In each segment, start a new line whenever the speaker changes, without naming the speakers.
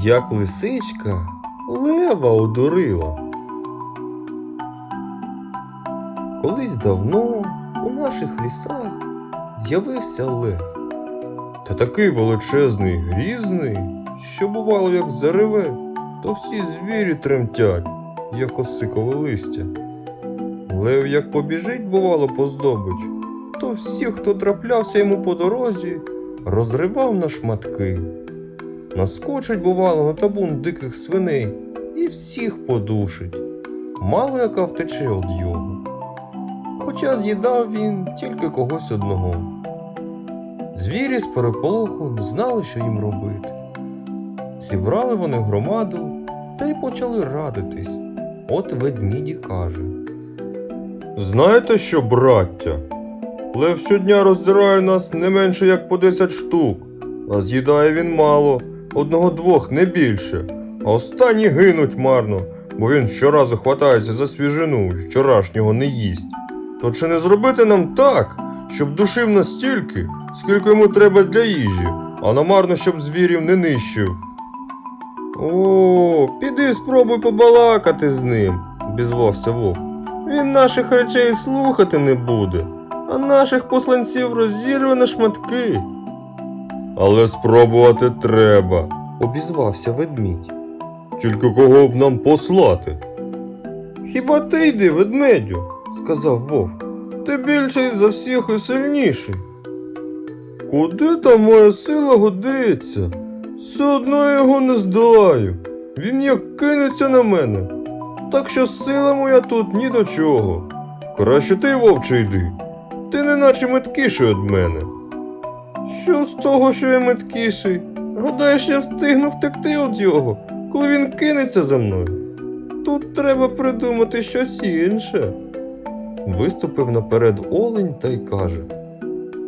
як лисичка лева одурила. Колись давно у наших лісах з'явився лев. Та такий величезний, грізний, що бувало, як зареве, то всі звірі тремтять, як осикове листя. Лев як побіжить, бувало, по здобич, то всіх, хто траплявся йому по дорозі, розривав на шматки. Наскочить, бувало, на табун диких свиней і всіх подушить. Мало яка втече від його. Хоча з'їдав він тільки когось одного. Звірі з переполоху не знали, що їм робити. Зібрали вони громаду та й почали радитись. От ведміді каже. Знаєте що, браття? Лев щодня роздирає нас не менше як по 10 штук, а з'їдає він мало, одного-двох, не більше. А останні гинуть марно, бо він щоразу хватається за свіжину і вчорашнього не їсть. То чи не зробити нам так, щоб душив настільки, скільки йому треба для їжі, а намарно, щоб звірів не нищив? О, піди спробуй побалакати з ним, обізвався вовк. Він наших речей слухати не буде, а наших посланців розірве на шматки. Але спробувати треба, обізвався ведмідь. Тільки кого б нам послати? Хіба ти йди, ведмедю, сказав вовк. Ти більший за всіх і сильніший. Куди там моя сила годиться? Все одно я його не здолаю. Він як кинеться на мене. Так що сила моя тут ні до чого. Краще ти, вовче, йди. Ти не наче меткіший від мене. Що з того, що я меткіший? Гадаєш, я встигну втекти від його, коли він кинеться за мною. Тут треба придумати щось інше. Виступив наперед олень та й каже: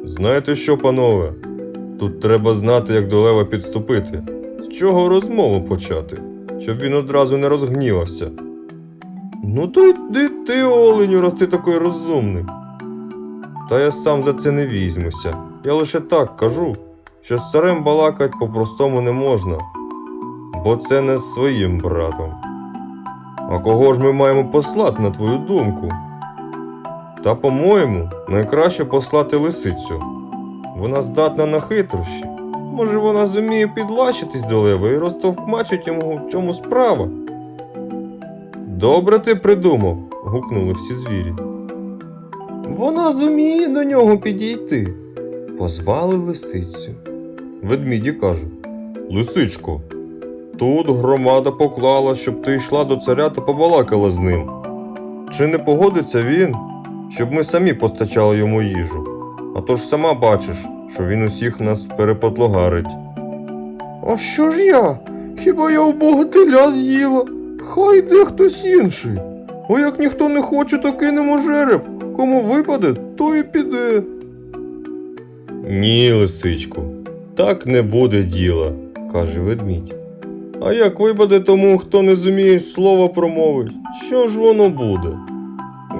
Знаєте що, панове? Тут треба знати, як до лева підступити, з чого розмову почати, щоб він одразу не розгнівався. Ну то йди ти, оленю, раз ти такий розумний. Та я сам за це не візьмуся. Я лише так кажу, що з царем балакать по-простому не можна, бо це не з своїм братом. А кого ж ми маємо послати, на твою думку? Та, по-моєму, найкраще послати лисицю. Вона здатна на хитрощі. Може, вона зуміє підлащитись до лева і розтовкмачить йому, в чому справа. Добре ти придумав, гукнули всі звірі. Вона зуміє до нього підійти. Позвали лисицю. Ведміді кажуть: Лисичко, тут громада поклала, щоб ти йшла до царя та побалакала з ним. Чи не погодиться він, щоб ми самі постачали йому їжу? А то ж сама бачиш, що він усіх нас перепотлогарить. А що ж я? Хіба я у Бога з'їла? Хай йде хтось інший. А як ніхто не хоче, то кинемо жереб. Кому випаде, то і піде. Ні, лисичку, так не буде діла, каже ведмідь. А як випаде тому, хто не зуміє слова промовить, що ж воно буде?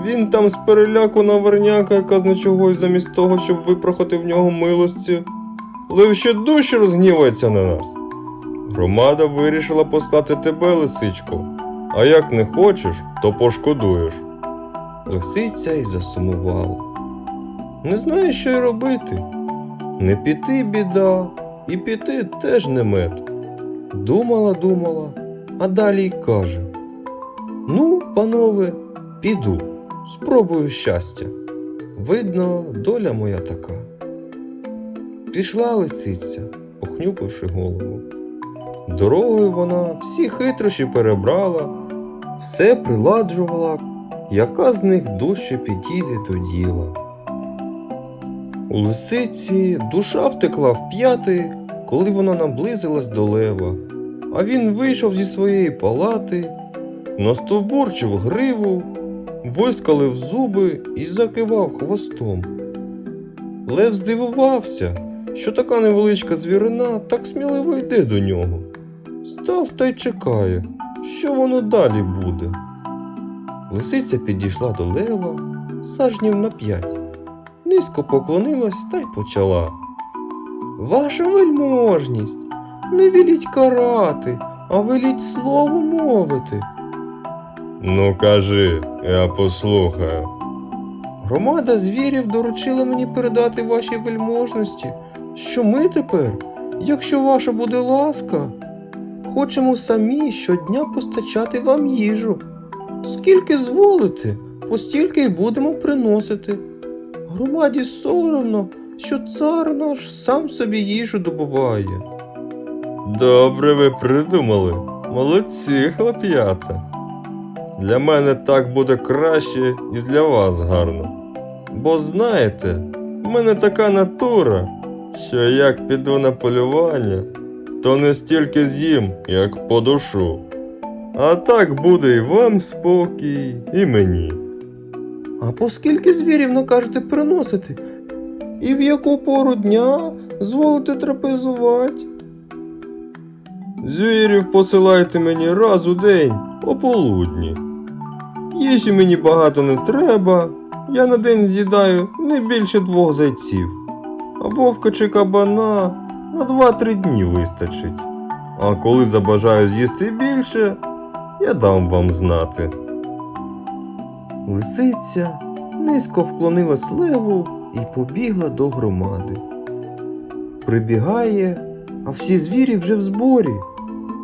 Він там з переляку наверняка, яка з нічого замість того, щоб випрохати в нього милості. Лев ще дужче розгнівається на нас. Громада вирішила послати тебе, лисичко, а як не хочеш, то пошкодуєш. Лисиця й засумувала. Не знаю, що й робити. Не піти біда, і піти теж не мед. Думала, думала, а далі й каже: Ну, панове, піду, спробую щастя. Видно, доля моя така. Пішла лисиця, похнюпивши голову. Дорогою вона всі хитрощі перебрала, все приладжувала, яка з них дужче підійде до діла. У лисиці душа втекла в п'яти, коли вона наблизилась до лева, а він вийшов зі своєї палати, настовбурчив гриву, вискалив зуби і закивав хвостом. Лев здивувався, що така невеличка звірина так сміливо йде до нього. Став та й чекає, що воно далі буде. Лисиця підійшла до лева сажнів на п'ять, низько поклонилась та й почала. Ваша вельможність, Не веліть карати, а веліть слово мовити. Ну кажи, я послухаю. Громада звірів доручила мені передати вашій вельможності, що ми тепер, якщо ваша буде ласка, хочемо самі щодня постачати вам їжу. Скільки зволите, постільки й будемо приносити. Громаді соромно, що цар наш сам собі їжу добуває. Добре ви придумали. Молодці, хлоп'ята. Для мене так буде краще і для вас гарно. Бо знаєте, в мене така натура, що як піду на полювання, то не стільки з'їм, як по душу. А так буде і вам спокій, і мені. А по скільки звірів накажете приносити? І в яку пору дня зволите трапезувати? Звірів посилайте мені раз у день о полудні. Їжі мені багато не треба, я на день з'їдаю не більше двох зайців, а вовка чи кабана на 2-3 дні вистачить. А коли забажаю з'їсти більше, я дам вам знати. Лисиця низько вклонилась леву і побігла до громади. Прибігає, а всі звірі вже в зборі.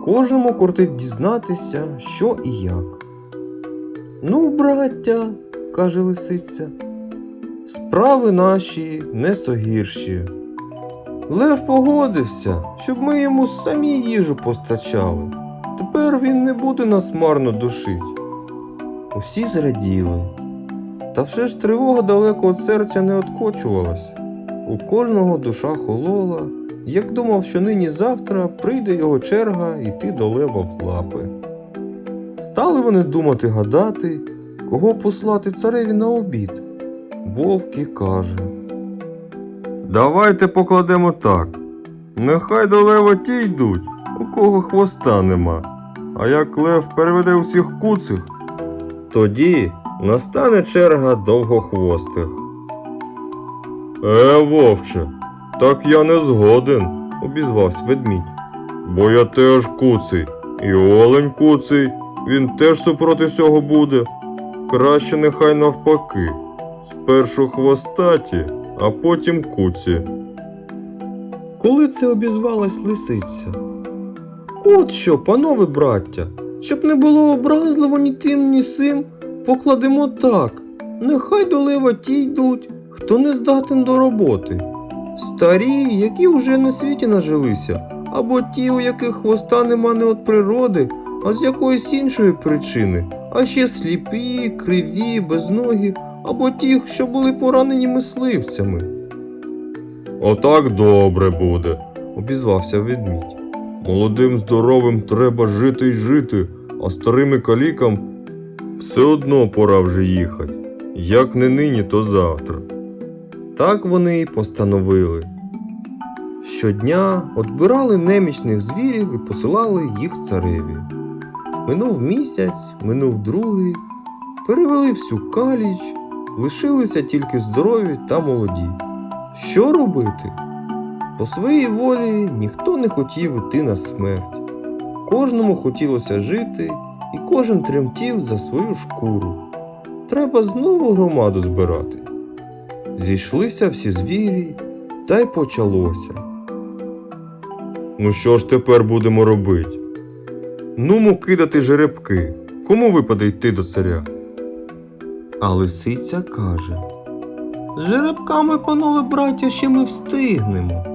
Кожному кортить дізнатися, що і як. Ну, браття, каже лисиця, справи наші не согірші. Лев погодився, щоб ми йому самі їжу постачали. Тепер він не буде нас марно душить. Усі зраділи. Та все ж тривога далеко від серця не откочувалась. У кожного душа холола, як думав, що нині завтра прийде його черга йти до лева в лапи. Стали вони думати гадати, кого послати цареві на обід. Вовки каже. Давайте покладемо так. Нехай до лева ті йдуть, у кого хвоста нема. А як лев переведе усіх куцих, тоді настане черга довгохвостих. Е, вовче, так я не згоден, обізвався ведмідь. Бо я теж куций, і олень куций, він теж супроти цього буде. Краще нехай навпаки. Спершу хвостаті, а потім куці. Коли це обізвалась лисиця? От що, панове браття, щоб не було образливо ні тим, ні сим, покладемо так. Нехай до лева ті йдуть, хто не здатен до роботи. Старі, які вже на світі нажилися, або ті, у яких хвоста нема не від природи, а з якоїсь іншої причини, а ще сліпі, криві, безногі, або ті, що були поранені мисливцями. Отак добре буде, обізвався ведмідь. Молодим здоровим треба жити й жити, а старим і калікам все одно пора вже їхати. Як не нині, то завтра. Так вони й постановили. Щодня отбирали немічних звірів і посилали їх цареві. Минув місяць, минув другий, перевели всю каліч, лишилися тільки здорові та молоді. Що робити? По своїй волі ніхто не хотів іти на смерть. Кожному хотілося жити, і кожен тремтів за свою шкуру. Треба знову громаду збирати. Зійшлися всі звірі, та й почалося. Ну що ж тепер будемо робити? Нумо кидати жеребки. Кому випаде йти до царя? А лисиця каже: жеребками, панове браття, ще ми встигнемо.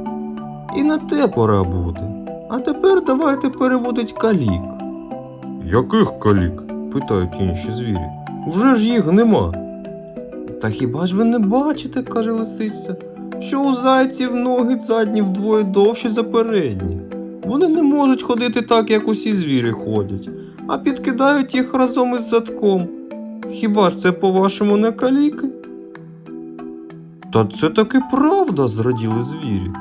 І на те пора буде. А тепер давайте переводить калік. Яких калік? питають інші звірі. Вже ж їх нема. Та хіба ж ви не бачите, каже лисиця, що у зайців ноги задні вдвоє довші за передні. Вони не можуть ходити так, як усі звірі ходять, а підкидають їх разом із задком. Хіба ж це, по-вашому, не каліки? Та це таки правда, зраділи звірі.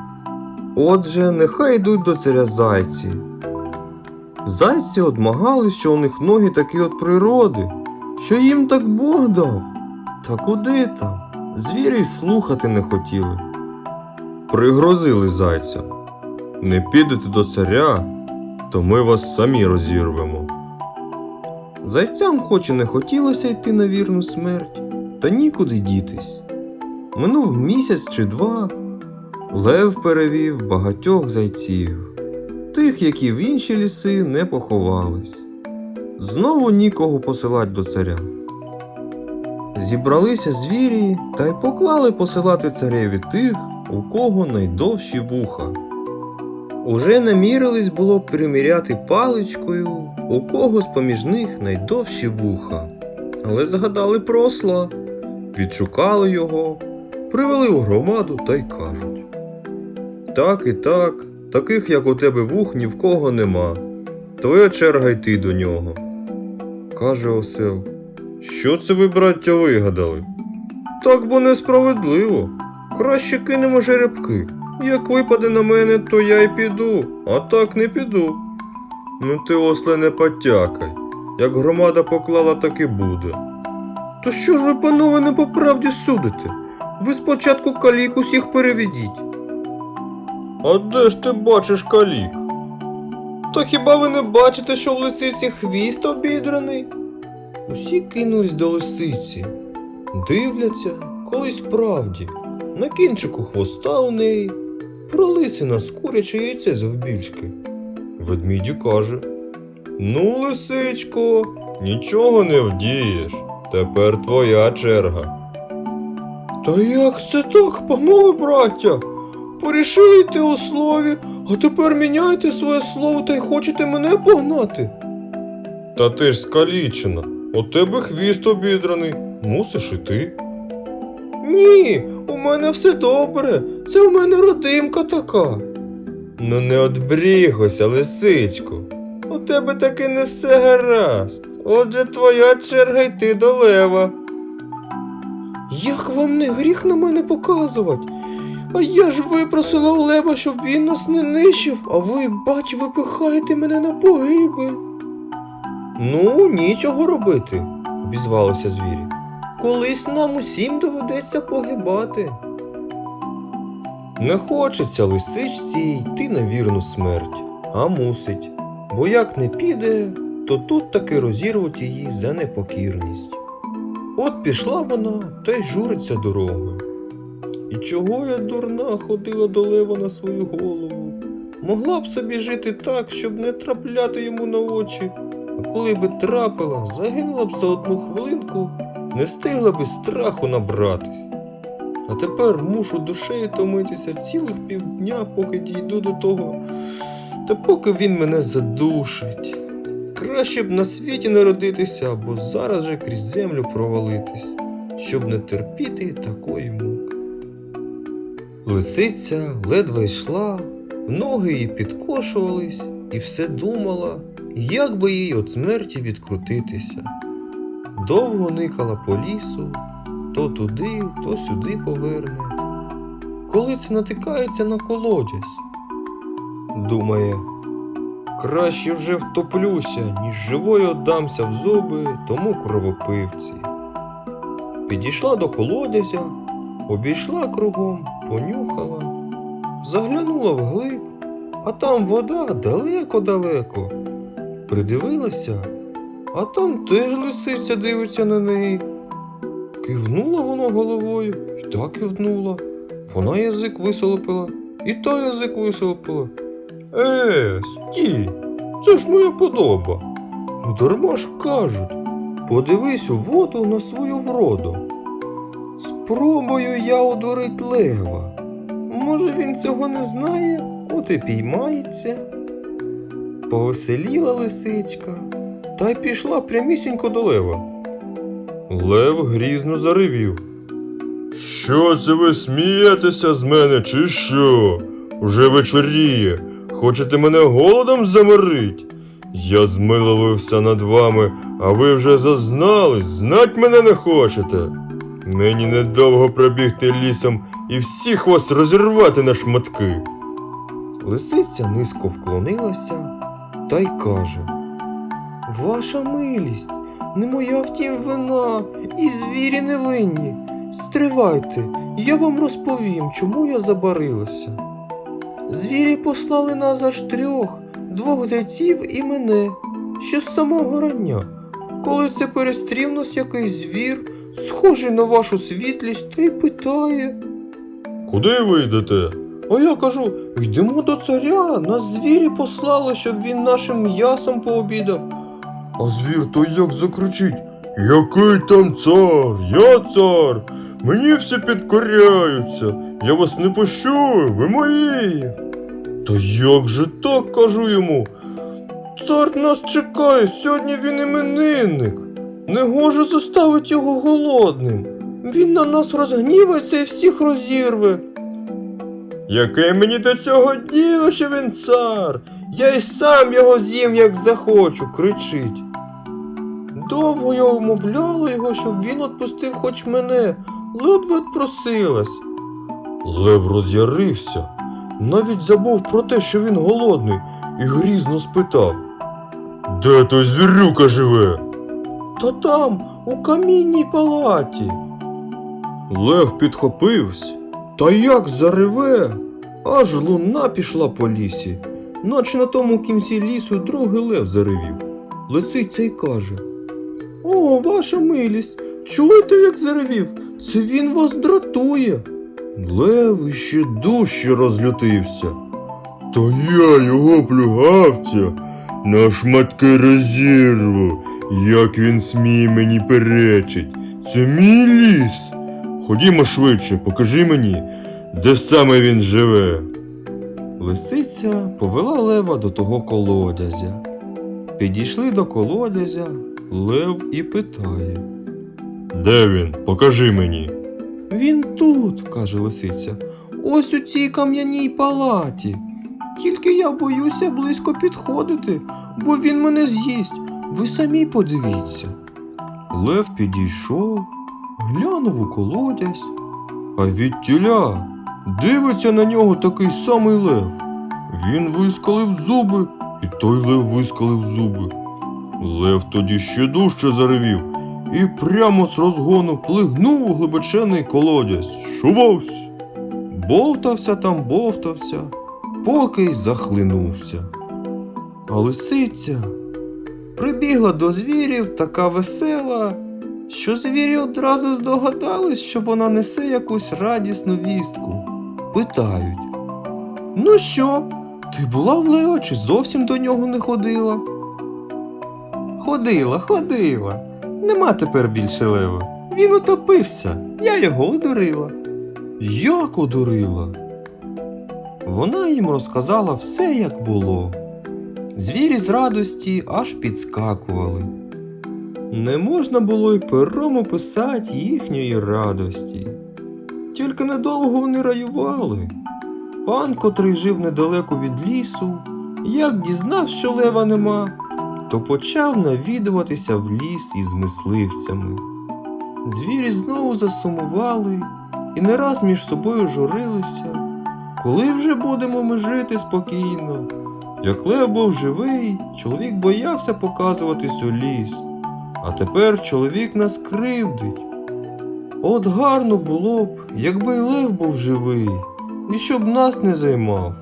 Отже, нехай йдуть до царя зайці. Зайці одмагали, що у них ноги такі от природи, що їм так Бог дав. Та куди там? Звірі й слухати не хотіли. Пригрозили зайця. Не підете до царя, то ми вас самі розірвемо. Зайцям хоч і не хотілося йти на вірну смерть, та нікуди дітись. Минув місяць чи два, лев перевів багатьох зайців, тих, які в інші ліси не поховались. Знову нікого посилать до царя. Зібралися звірі та й поклали посилати цареві тих, у кого найдовші вуха. Уже намірились було приміряти паличкою, у кого з поміж них найдовші вуха. Але згадали про осла, відшукали його, привели у громаду та й кажуть: Так і так, таких, як у тебе вух, ні в кого нема. Твоя черга йти до нього. Каже осел. Що це ви, браття, вигадали? Так бо несправедливо. Краще кинемо жеребки. Як випаде на мене, то я й піду, а так не піду. Ну ти, осле, не потякай. Як громада поклала, так і буде. То що ж ви, панове, не по правді судите? Ви спочатку калік усіх переведіть. А де ж ти бачиш калік? То хіба ви не бачите, що в лисиці хвіст обідраний? Усі кинулись до лисиці, дивляться, коли справді, на кінчику хвоста у неї, пролисина з куряче яйце завбільшки. Ведмідю каже: Ну, лисичко, нічого не вдієш. Тепер твоя черга. Та як це так, панове браття? Порішили йти у слові, а тепер міняєте своє слово та й хочете мене погнати. Та ти ж скалічена, у тебе хвіст обідраний, мусиш іти. Ні, у мене все добре, це у мене родимка така. Ну не одбрігося, лисичку. У тебе таки не все гаразд. Отже, твоя черга йти до лева. Як вам не гріх на мене показувати? А я ж випросила у лева, щоб він нас не нищив, а ви, бач, випихаєте мене на погибель. Ну, нічого робити, обізвалися звірі. Колись нам усім доведеться погибати. Не хочеться лисичці йти на вірну смерть, а мусить. Бо як не піде, то тут таки розірвуть її за непокірність. От пішла вона та й журиться дорогою. І чого я дурна ходила до лева на свою голову? Могла б собі жити так, щоб не трапляти йому на очі, а коли би трапила, загинула б за одну хвилинку, не встигла би страху набратись. А тепер мушу душею томитися цілих півдня, поки дійду до того, та поки він мене задушить. Краще б на світі народитися або зараз же крізь землю провалитись, щоб не терпіти такої муки. Лисиця ледве йшла, ноги її підкошувались і все думала, як би їй від смерті відкрутитися. Довго никала по лісу, то туди, то сюди поверне. Коли це натикається на колодязь, думає, краще вже втоплюся, ніж живою отдамся в зуби тому кровопивці. Підійшла до колодязя, обійшла кругом, понюхала, заглянула вглиб, а там вода далеко-далеко. Придивилася, а там теж лисиця дивиться на неї. Кивнула вона головою і та кивнула. Вона язик висолопила, і та язик висолопила. Е, стій, це ж моя подоба. Ну дарма ж кажуть, подивись у воду на свою вроду. Спробую я одурить лева. Може він цього не знає, от і піймається. Повеселіла лисичка та й пішла прямісінько до лева. Лев грізно заривів. Що це ви смієтеся з мене, чи що? Уже вечоріє. Хочете мене голодом заморить? Я змилувався над вами, а ви вже зазнались, знать мене не хочете. Мені недовго пробігти лісом і всіх вас розірвати на шматки. Лисиця низько вклонилася та й каже: Ваша милість, не моя втім вина, і звірі невинні. Стривайте, я вам розповім, чому я забарилася. Звірі послали нас аж трьох, двох зайців і мене, ще з самого рання. Коли це перестрів нас якийсь звір, схожий на вашу світлість, та й питає. Куди ви йдете? А я кажу, йдемо до царя, нас звірі послали, щоб він нашим м'ясом пообідав. А звір той як закричить: Який там цар? Я цар! Мені всі підкоряються, я вас не пущу, ви мої. Та як же так, кажу йому? Цар нас чекає, сьогодні він іменинник. Не гоже заставить його голодним. Він на нас розгнівається і всіх розірве. Яке мені до цього діло, що він цар? Я й сам його з'їм, як захочу, кричить. Довго я умовляла його, щоб він отпустив хоч мене, ледве просилась. Лев роз'ярився, навіть забув про те, що він голодний, і грізно спитав. Де той звірюка живе? Та там, у камінній палаті. Лев підхопився, та як зареве, аж луна пішла по лісі, наче на тому кінці лісу другий лев заревів. Лисиця й каже: О, ваша милість, чуєте, як заревів? Це він вас дратує. Лев іще дужче розлютився. Та я його плюгавця на шматки розірву, як він сміє мені перечить. Це мій ліс. Ходімо швидше, покажи мені, де саме він живе. Лисиця повела лева до того колодязя. Підійшли до колодязя, лев і питає. Де він? Покажи мені. Він тут, каже лисиця, ось у цій кам'яній палаті. Тільки я боюся близько підходити, бо він мене з'їсть. Ви самі подивіться. Лев підійшов, глянув у колодязь, а відтіля дивиться на нього такий самий лев. Він вискалив зуби, і той лев вискалив зуби. Лев тоді ще дужче заревів і прямо з розгону плигнув у глибочений колодязь. Шубовсь! Бовтався там, бовтався, поки й захлинувся. А лисиця прибігла до звірів така весела, що звірі одразу здогадались, що вона несе якусь радісну вістку. Питають: Ну що, ти була в Лео чи зовсім до нього не ходила? Ходила, ходила. Нема тепер більше лева. Він утопився, я його одурила. Як одурила? Вона їм розказала все, як було. Звірі з радості аж підскакували. Не можна було й пером описати їхньої радості. Тільки недовго вони раювали. Пан, котрий жив недалеко від лісу, як дізнав, що лева нема, то почав навідуватися в ліс із мисливцями. Звірі знову засумували і не раз між собою журилися. Коли вже будемо ми жити спокійно? Як лев був живий, чоловік боявся показуватись у ліс, а тепер чоловік нас кривдить. От гарно було б, якби й лев був живий, і щоб нас не займав.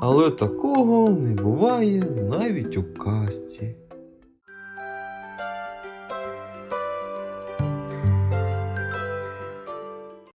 Але такого не буває навіть у казці.